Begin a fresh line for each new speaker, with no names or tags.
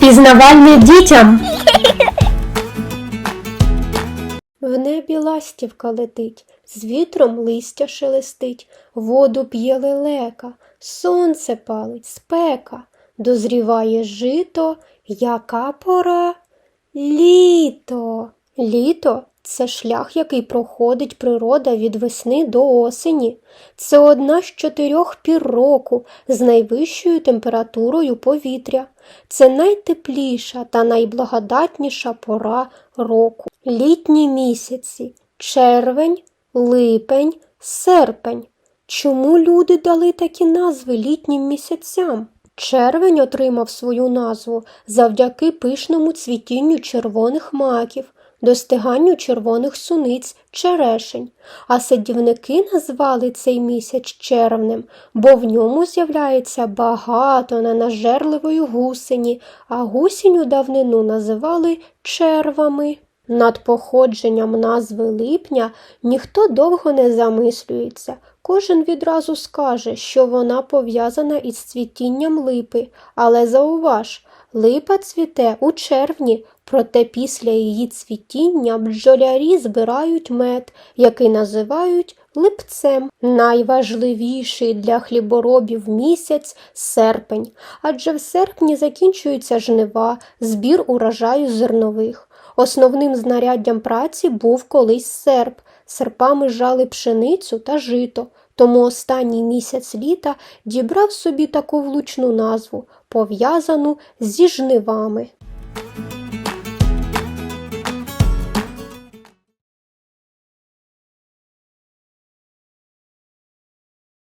Пізнавальний дітям. В небі ластівка летить, з вітром листя шелестить, воду п'є лелека, сонце палить, спека, дозріває жито, яка пора? Літо. Літо це шлях, який проходить природа від весни до осені. Це одна з чотирьох пір року з найвищою температурою повітря. Це найтепліша та найблагодатніша пора року. Літні місяці червень, липень, серпень. Чому люди дали такі назви літнім місяцям? Червень отримав свою назву завдяки пишному цвітінню червоних маків, достиганню червоних суниць, черешень, а садівники назвали цей місяць червнем, бо в ньому з'являється багато ненажерливої гусені, а гусінь у давнину називали червами. Над походженням назви липня ніхто довго не замислюється. Кожен відразу скаже, що вона пов'язана із цвітінням липи, але зауваж, липа цвіте у червні, проте після її цвітіння бджолярі збирають мед, який називають липцем. Найважливіший для хліборобів місяць серпень, адже в серпні закінчуються жнива, збір урожаю зернових. Основним знаряддям праці був колись серп. Серпами жали пшеницю та жито, тому останній місяць літа дібрав собі таку влучну назву, пов'язану зі жнивами.